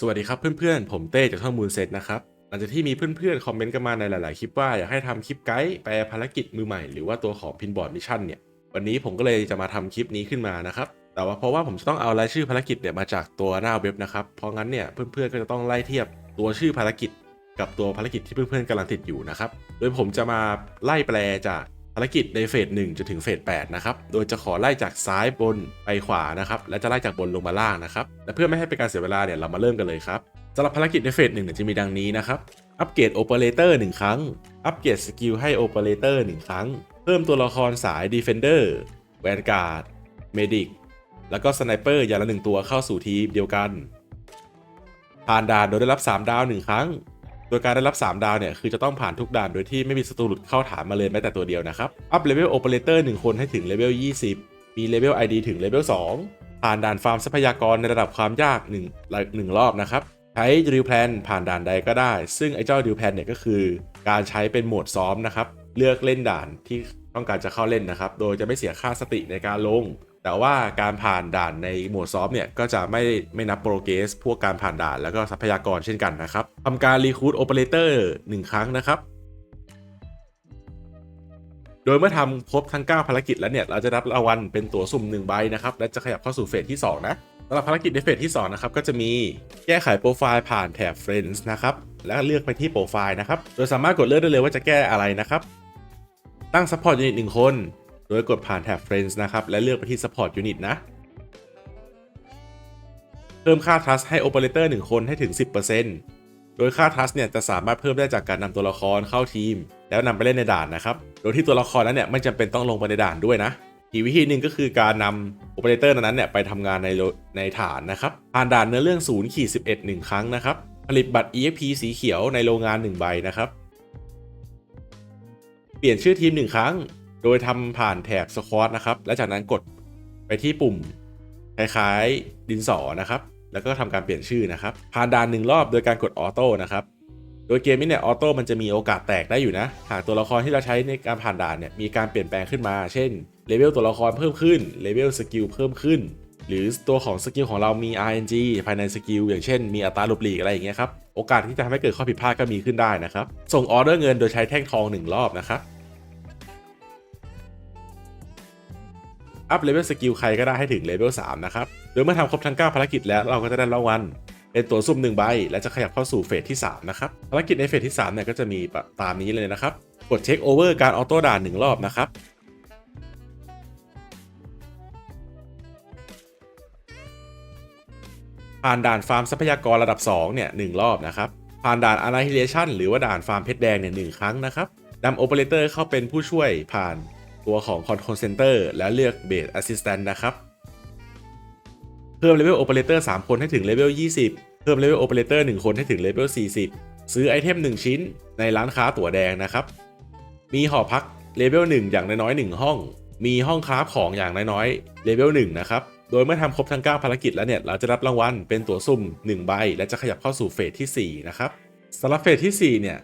สวัสดีครับเพื่อนๆ ผมเต้จากช่องมูลเซตนะครับ หลังจากที่มีเพื่อนๆ คอมเมนต์กันมาในหลายๆ คลิปว่าอยากให้ทำคลิปไกด์แปลภารกิจมือใหม่หรือว่าตัวของพินบอร์ดมิชชั่นเนี่ย วันนี้ผมก็เลยจะมาทำคลิปนี้ขึ้นมานะครับ แต่ว่าเพราะว่าผมจะต้องเอารายชื่อภารกิจเนี่ยมาจากตัวหน้าเว็บนะครับ เพราะงั้นเนี่ยเพื่อนๆ ก็จะต้องไล่เทียบตัวชื่อภารกิจ กับตัวภารกิจที่เพื่อนๆกำลังติดอยู่นะครับ โดยผมจะมาไล่แปลจาก ภารกิจในเฟส1จนถึงเฟส8นะครับ โดยจะขอไล่จากซ้ายบนไปขวานะครับ และจะไล่จากบนลงมาล่างนะครับ และเพื่อไม่ให้เป็นการเสียเวลาเนี่ยเรามาเริ่มกันเลยครับสำหรับภารกิจในเฟสหนึ่งจะมีดังนี้นะครับ อัปเกรดโอเปอเรเตอร์1ครั้ง อัปเกรดสกิลให้โอเปอเรเตอร์1ครั้ง เพิ่มตัวละครสาย Defender v a n g u a r d Medic แล้วก็สไนเปอร์อย่างละหนึ่งตัวเข้าสู่ทีมเดียวกัน ผ่านด่านโดยได้รับ 3 ดาว 1 ครั้ง โดยการได้รับ 3 ดาวเนี่ยคือจะต้องผ่านทุกด่านโดยที่ไม่มีศัตรูหลุดเข้าฐานมาเลยแม้แต่ตัวเดียวนะครับ อัพเลเวลโอเปอเรเตอร์1คนให้ถึงเลเวล20 มีเลเวล ID ถึงเลเวล2ผ่านด่านฟาร์มทรัพยากรในระดับความยาก1 1รอบนะครับ ใช้ดิวแพลนผ่านด่านใดก็ได้ ซึ่งไอ้เจ้าดิวแพลนเนี่ยก็คือ การใช้เป็นโหมดซ้อมนะครับ เลือกเล่นด่านที่ต้องการจะเข้าเล่นนะครับ โดยจะไม่เสียค่าสติในการลง แต่ว่าการผ่านด่านในหมวดซ้อมเนี่ยก็จะไม่ไม่นับโปรเกรสพวกการผ่านด่านแล้วก็ทรัพยากรเช่นกันนะครับทำการรีคูดโอเปอเรเตอร์1ครั้งนะครับโดยเมื่อทำครบทั้ง 9 ภารกิจแล้วเนี่ย เราจะรับรางวัลเป็นตั๋วสุ่ม 1 ใบนะครับ และจะขยับเข้าสู่เฟสที่ 2 นะสำหรับภารกิจในเฟสที่ 2 นะครับ ก็จะมีแก้ไขโปรไฟล์ผ่านแถบ Friends นะครับ แล้วเลือกไปที่โปรไฟล์นะครับ โดยสามารถกดเลือกได้เลยว่าจะแก้อะไรนะครับ ตั้ง Support Unit 1คน โดยกดผ่านแถบ Friends นะครับ และเลือกไปที่ Support Unit นะ เพิ่มค่า Trust ให้ Operator 1 คนให้ถึง 10%โดยค่า Trust เนี่ยจะสามารถเพิ่มได้จากการนำตัวละครเข้าทีม แล้วนำไปเล่นในด่านนะครับ โดยที่ตัวละครนั้นเนี่ยไม่จำเป็นต้องลงไปในด่านด้วยนะอีกวิธีหนึ่งก็คือการนำโอเปอเรเตอร์นั้นเนี่ยไปทำงานในในฐานนะครับผ่านด่านเนื้อเรื่อง0ขีด11 1ครั้งนะครับ ผลิตบัตร EXP สีเขียวในโรงงาน 1 ใบนะครับ เปลี่ยนชื่อทีม 1 ครั้ง โดยทำผ่านแถบสควอตนะครับ และจากนั้นกดไปที่ปุ่มคล้ายๆดินสอนะครับ แล้วก็ทำการเปลี่ยนชื่อนะครับ ผ่านด่านหนึ่งรอบโดยการกดออโต้นะครับ โดยเกมนี้เนี่ยออโต้มันจะมีโอกาสแตกได้อยู่นะ หากตัวละครที่เราใช้ในการผ่านด่านเนี่ยมีการเปลี่ยนแปลงขึ้นมา เช่นเลเวลตัวละครเพิ่มขึ้น เลเวลสกิลเพิ่มขึ้น หรือตัวของสกิลของเรามี RNG ภายในสกิลอย่างเช่น มีอัตราลบหลีกอะไรอย่างเงี้ยครับ โอกาสที่จะทำให้เกิดข้อผิดพลาดก็มีขึ้นได้นะครับ ส่งออเดอร์เงินโดยใช้แท่งทอง 1 รอบนะครับ อัพเลเวลสกิลใครก็ได้ให้ถึงเลเวล3นะครับ โดยเมื่อทำครบทั้ง 9 ภารกิจแล้วเราก็จะได้รางวัลเป็นตัวซุ่ม1ใบ และจะขยับเข้าสู่เฟสที่ 3 นะครับ ภารกิจในเฟสที่3เนี่ยก็จะมีตามนี้เลยนะครับ กดเช็คโอเวอร์การออโต้ด่าน1รอบนะครับผ่านด่านฟาร์มทรัพยากรระดับ 2 เนี่ยหรอบนะครับ ผ่านด่าน Annihilation หรือว่าด่านฟาร์มเพชรแดงเนี่ยหครั้งนะครับนำโอเปอเรเตอร์เข้าเป็นผู้ช่วยผ่าน ตัวของ Control Center และเลือก Base Assistant นะครับ เพิ่มเลเวลโอเปอเรเตอร์3คนให้ถึงเลเวล20 เพิ่มเลเวลโอเปอเรเตอร์1คนให้ถึงเลเวล40 ซื้อไอเทม 1 ชิ้นในร้านค้าตั๋วแดงนะครับ มีหอพักเลเวล1อย่างน้อยๆ1ห้อง มีห้องค้าฟของอย่างน้อยๆเลเวล1นะครับ โดยเมื่อทำครบทั้ง 9 ภารกิจแล้วเนี่ย เราจะรับรางวัลเป็นตั๋วซุ่ม 1 ใบ และจะขยับเข้าสู่เฟสที่ 4 นะครับสำหรับเฟสที่ 4 เนี่ย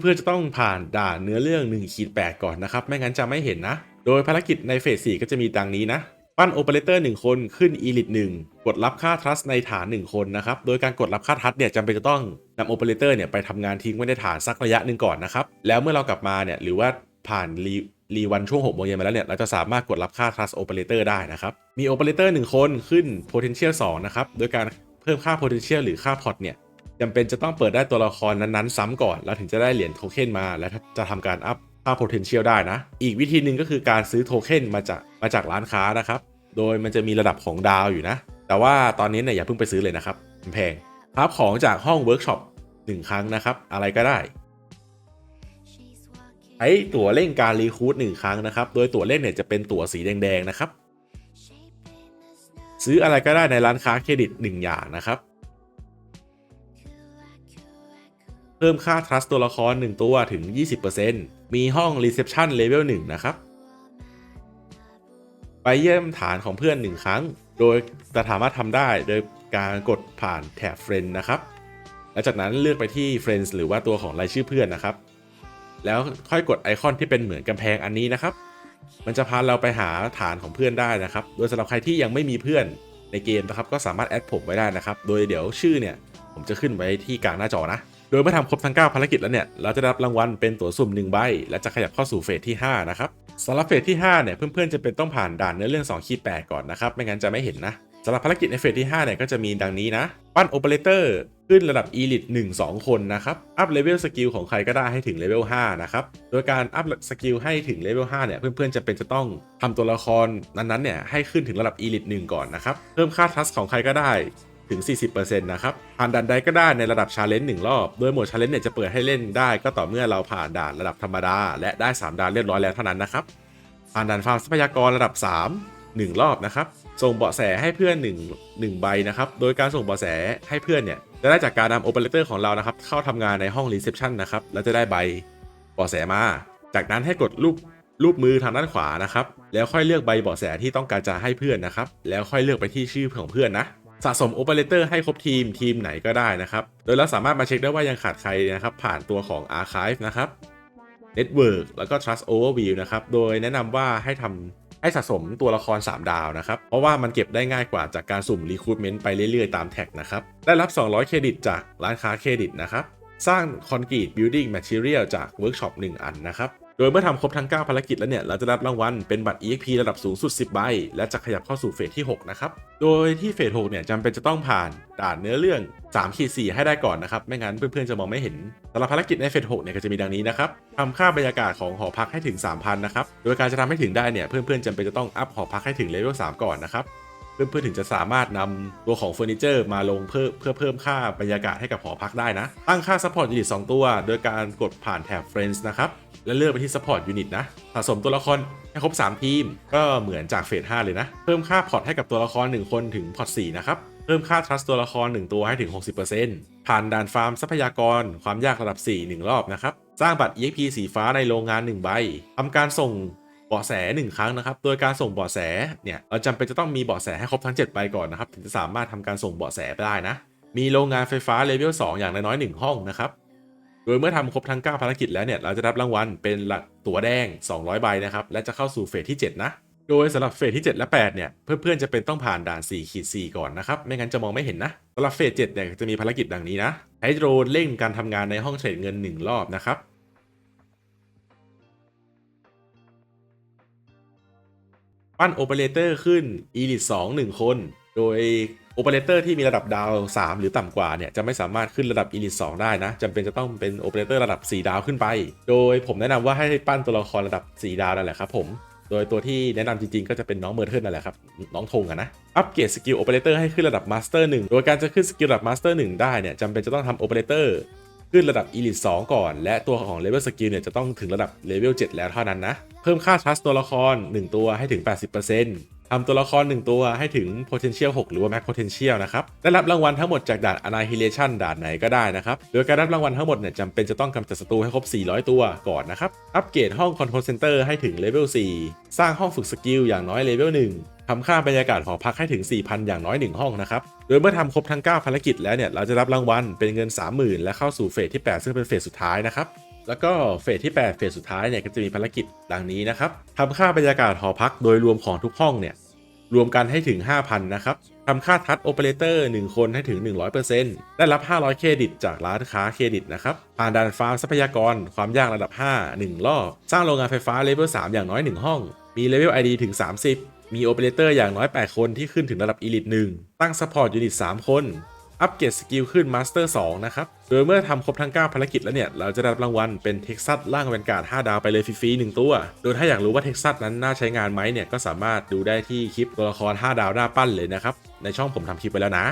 เพื่อนๆจะต้องผ่านด่านเนื้อเรื่อง1ขีด8ก่อนนะครับ ไม่งั้นจะไม่เห็นนะ โดยภารกิจในเฟส4ก็จะมีดังนี้นะ ปั้นโอเปอเรเตอร์1คนขึ้น e l i t 1กดรับค่าทรัสในฐาน 1 คนนะครับ โดยการกดรับค่าทรัสเนี่ยจำเป็นจะต้องนำโอเปอเรเตอร์เนี่ยไปทำงานทิ้งไว้ในฐานสักระยะหนึ่งก่อนนะครับ แล้วเมื่อเรากลับมาเนี่ยหรือว่าผ่านรีรีวันช่วง6โมงเย็นมาแล้วเนี่ย เราจะสามารถกดรับค่า trust operator ได้นะครับ มี operator 1 คนขึ้น potential 2 นะครับ โดยการเพิ่มค่า potential หรือค่า pot เนี่ย จำเป็นจะต้องเปิดได้ตัวละครนั้นๆ ซ้ำก่อน แล้วถึงจะได้เหรียญโทเค็นมา และจะทำการอัพค่า potential ได้นะ อีกวิธีหนึ่งก็คือการซื้อโทเค็นมาจากมาจากร้านค้านะครับ โดยมันจะมีระดับของดาวอยู่นะ แต่ว่าตอนนี้เนี่ยอย่าเพิ่งไปซื้อเลยนะครับมันแพงรับของจากห้องเวิร์กช็อปหนึ่งครั้งนะครับ อะไรก็ได้ใช้ตั๋วเล่นการรีคูดหนึ่งครั้งนะครับ โดยตั๋วเล่นเนี่ยจะเป็นตั๋วสีแดงๆนะครับ ซื้ออะไรก็ได้ในร้านค้าเครดิต 1 อย่างนะครับ พิ่มค่า trust ตัวละคร 1 ตัวถึง 20%มีห้อง reception level 1 นะครับ ไปเยี่ยมฐานของเพื่อน 1 ครั้ง โดยจะสามารถทำได้โดยการกดผ่านแถบ friend นะครับ และจากนั้นเลือกไปที่ friends หรือว่าตัวของรายชื่อเพื่อนนะครับ แล้วค่อยกดไอคอนที่เป็นเหมือนกำแพงอันนี้นะครับ มันจะพาเราไปหาฐานของเพื่อนได้นะครับ โดยสำหรับใครที่ยังไม่มีเพื่อนในเกมนะครับ ก็สามารถแอดผมไว้ได้นะครับ โดยเดี๋ยวชื่อเนี่ยผมจะขึ้นไว้ที่กลางหน้าจอนะ โดยเมื่อทำครบทั้ง 9 ภารกิจแล้วเนี่ย เราจะได้รับรางวัลเป็นตั๋วสุ่ม 1 ใบ และจะขยับเข้าสู่เฟสที่ 5 นะครับสำหรับเฟสที่ 5 เนี่ย เพื่อนๆจะเป็นต้องผ่านด่านเนื้อเรื่อง2ขีด8ก่อนนะครับ ไม่งั้นจะไม่เห็นนะสำหรับภารกิจในเฟสที่ 5 เนี่ย ก็จะมีดังนี้นะ ปั้นโอเปอเรเตอร์ขึ้นระดับ e l i t 1 2 คนนะครับ อัพเลเวลสกิลของใครก็ได้ให้ถึงเลเวล 5 นะครับ โดยการอัพสกิลให้ถึงเลเวล 5 เนี่ย เพื่อนๆ จะเป็นจะต้องทำตัวละครนั้นๆ เนี่ย ให้ขึ้นถึงระดับ e l i t 1 ก่อนนะครับ เพิ่มค่าทัสของใครก็ได้ ถึง 40%นะครับผ่านด่านใดก็ได้ในระดับชาเลนจ์หนึ่งรอบ โดยโหมดชาเลนจ์เนี่ยจะเปิดให้เล่นได้ก็ต่อเมื่อเราผ่านด่านระดับธรรมดา และได้ 3ด่านเรียบร้อยแล้วเท่านั้นนะครับผ่านด่านฟาร์มทรัพยากรระดับ 3 1 รอบนะครับ ส่งเบาะแสให้เพื่อน1 1ใบนะครับ โดยการส่งเบาะแสให้เพื่อนเนี่ยจะได้จากการนำโอเปอเรเตอร์ของเรานะครับเข้าทำงานในห้องรีเซพชันนะครับแล้วจะได้ใบเบาะแสมา จากนั้นให้กดรูปรูปมือทางด้านขวานะครับ แล้วค่อยเลือกใบเบาะแสที่ต้องการจะให้เพื่อนนะครับ แล้วค่อยเลือกไปที่ชื่อของเพื่อนนะ สะสมโอเปอเรเตอร์ให้ครบทีมทีมไหนก็ได้นะครับ โดยเราสามารถมาเช็คได้ว่ายังขาดใครนะครับผ่านตัวของ Archive นะครับ Network แล้วก็ Trust Overview นะครับ โดยแนะนำว่าให้ทำให้สะสมตัวละคร 3 ดาวนะครับ เพราะว่ามันเก็บได้ง่ายกว่าจากการสุ่ม Recruitment ไปเรื่อยๆ ตามแท็กนะครับ ได้รับ 200 เครดิตจากร้านค้าเครดิตนะครับ สร้างคอนกรีต Building Material จาก Workshop 1อันนะครับ โดยเมื่อทำครบทั้ง 9 ภารกิจแล้วเนี่ยเราจะได้รับรางวัลเป็นบัตร EXP ระดับสูงสุด 10 ใบ และจะขยับเข้าสู่เฟสที่ 6 นะครับ โดยที่เฟส 6 เนี่ยจำเป็นจะต้องผ่านด่านเนื้อเรื่อง3ขีด4ให้ได้ก่อนนะครับ ไม่งั้นเพื่อนๆจะมองไม่เห็นสำหรับภารกิจในเฟส 6 เนี่ยก็จะมีดังนี้นะครับทำค่าบรรยากาศของหอพักให้ถึง 3,000 นะครับ โดยการจะทำให้ถึงได้เนี่ยเพื่อนๆจำเป็นจะต้องอัพหอพักให้ถึงเลเวล 3 ก่อนนะครับ เพื่อนๆถึงจะสามารถนำตัวของเฟอร์นิเจอร์มาลงเพื่อเพื่อเพิ่มค่าบรรยากาศให้กับหอพักได้นะ ตั้งค่าซัพพอร์ตยูนิต2ตัว โดยการกดผ่านแถบ Friends นะครับ แล้วเลือกไปที่ Support Unit นะสะสมตัวละครให้ครบ 3 ทีม ก็เหมือนจากเฟส5เลยนะ เพิ่มค่าพอร์ตให้กับตัวละคร 1 คนถึงพอร์ต4นะครับเพิ่มค่า trust ตัวละคร 1 ตัวให้ถึง 60%ผ่านด่านฟาร์มทรัพยากร ความยากระดับ 4 1 รอบนะครับ สร้างบัตร EXP สีฟ้าในโรงงาน 1 ใบทำการส่ง บาะแส1ครั้งนะครับ โดยการส่งเบาะแสเนี่ยเราจำเป็นจะต้องมีเบาะแสให้ครบทั้ง 7 ใบก่อนนะครับ ถึงจะสามารถทำการส่งเบาะแสไปได้นะ มีโรงงานไฟฟ้าเลเวล2อย่างน้อยๆ1ห้องนะครับ โดยเมื่อทำครบทั้ง 9 ภารกิจแล้วเนี่ย เราจะรับรางวัลเป็นหลักตั๋วแดง 200 ใบนะครับ และจะเข้าสู่เฟสที่ 7 นะ โดยสำหรับเฟสที่ 7 และ 8 เนี่ย เพื่อนๆจะเป็นต้องผ่านด่าน4ขีด4ก่อนนะครับ ไม่งั้นจะมองไม่เห็นนะสำหรับเฟส7เนี่ยจะมีภารกิจดังนี้นะใช้โดรนเร่งการทำงานในห้องเทรดเงิน 1 รอบนะครับ ปั้นโอเปอเรเตอร์ขึ้น Elite 2 1 คน โดยโอเปอเรเตอร์ที่มีระดับดาว 3 หรือต่ำกว่าเนี่ย จะไม่สามารถขึ้นระดับ Elite 2 ได้นะจำเป็นจะต้องเป็นโอเปอเรเตอร์ระดับ 4 ดาวขึ้นไป โดยผมแนะนำว่าให้ปั้นตัวละครระดับ 4 ดาวนั่นแหละครับผมโดยตัวที่แนะนำจริงๆ ก็จะเป็นน้องเมอร์เทิร์นนั่นแหละครับ น้องธงอะนะ อัปเกรดสกิลโอเปอเรเตอร์ให้ขึ้นระดับมาสเตอร์1โดยการจะขึ้นสกิลระดับมาสเตอร์1ได้เนี่ยจำเป็นจะต้องทำโอเปอเรเตอร์ ขึ้นระดับ Elite 2 ก่อน และตัวของ Level Skill เนี่ยจะต้องถึงระดับ Level 7 แล้วเท่านั้นนะ เพิ่มค่าทัสตัวละคร 1 ตัวให้ถึง 80% ทำตัวละคร 1 ตัวให้ถึง potential 6 หรือว่า max potential นะครับ ได้รับรางวัลทั้งหมดจากด่าน annihilation ด่านไหนก็ได้นะครับ โดยการรับรางวัลทั้งหมดเนี่ยจำเป็นจะต้องกำจัดศัตรูให้ครบ 400 ตัวก่อนนะครับ อัปเกรดห้อง control center ให้ถึง level 4 สร้างห้องฝึกสกิลอย่างน้อย level 1ทำค่าบรรยากาศหอพักให้ถึง 4,000 อย่างน้อย 1 ห้องนะครับ โดยเมื่อทำครบทั้ง 9 ภารกิจแล้วเนี่ย เราจะรับรางวัลเป็นเงิน 30,000 และเข้าสู่เฟสที่ 8 ซึ่งเป็นเฟสสุดท้ายนะครับ แล้วก็เฟสที่ 8 เฟสสุดท้ายเนี่ยก็จะมีภารกิจดังนี้นะครับทำค่าบรรยากาศหอพักโดยรวมของทุกห้องเนี่ย รวมกันให้ถึง 5,000 นะครับทำค่าทัชโอเปอเรเตอร์1คนให้ถึง 100%ได้รับ 500 เครดิตจากร้านค้าเครดิตนะครับ ผ่านด่านฟาร์มทรัพยากร ความยากระดับ 5 1 รอบ สร้างโรงงานไฟฟ้าเลเวล 3 อย่างน้อย 1 ห้อง มีเลเวล ID ถึง 30 มีโอเปอเรเตอร์อย่างน้อย 8 คนที่ขึ้นถึงระดับอีลิต1ตั้งสปอร์ตยูนิต 3 คน อัปเกรดสกิลขึ้น Master 2นะครับ โดยเมื่อทำครบทั้ง 9 ภารกิจแล้วเนี่ย เราจะได้รับรางวัลเป็นเท็กซัสล่างแวนการ์ด5ดาวไปเลยฟรีๆ1ตัว โดยถ้าอยากรู้ว่าเท็กซัสนั้นน่าใช้งานไหมเนี่ย ก็สามารถดูได้ที่คลิปตัวละคร 5 ดาวหน้าปั้นเลยนะครับ ในช่องผมทำคลิปไปแล้วนะ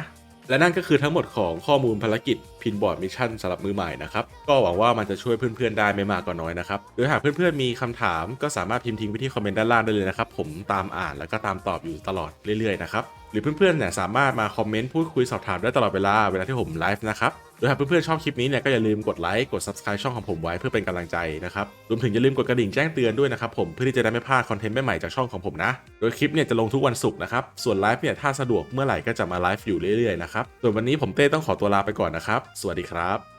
และนั่นก็คือทั้งหมดของข้อมูลภารกิจพินบอร์ดมิชชั่นสำหรับมือใหม่นะครับ ก็หวังว่ามันจะช่วยเพื่อนๆได้ไม่มากก็น้อยนะครับ โดยหากเพื่อนๆมีคำถามก็สามารถพิมพ์ทิ้งไว้ที่คอมเมนต์ด้านล่างได้เลยนะครับ ผมตามอ่านแล้วก็ตามตอบอยู่ตลอดเรื่อยๆนะครับ หรือเพื่อนๆเนี่ยสามารถมาคอมเมนต์พูดคุยสอบถามได้ตลอดเวลาเวลาที่ผมไลฟ์นะครับโดยหากเพื่อนๆชอบคลิปนี้เนี่ยก็อย่าลืมกดไลค์กด subscribe ช่องของผมไว้เพื่อเป็นกำลังใจนะครับรวมถึงอย่าลืมกดกระดิ่งแจ้งเตือนด้วยนะครับผมเพื่อที่จะได้ไม่พลาดคอนเทนต์ใหม่ๆจากช่องของผมนะ โดยคลิปเนี่ยจะลงทุกวันศุกร์นะครับส่วนไลฟ์เนี่ยถ้าสะดวกเมื่อไหร่ก็จะมาไลฟ์อยู่เรื่อยๆนะครับส่วนวันนี้ผมเต้ต้องขอตัวลาไปก่อนนะครับสวัสดีครับ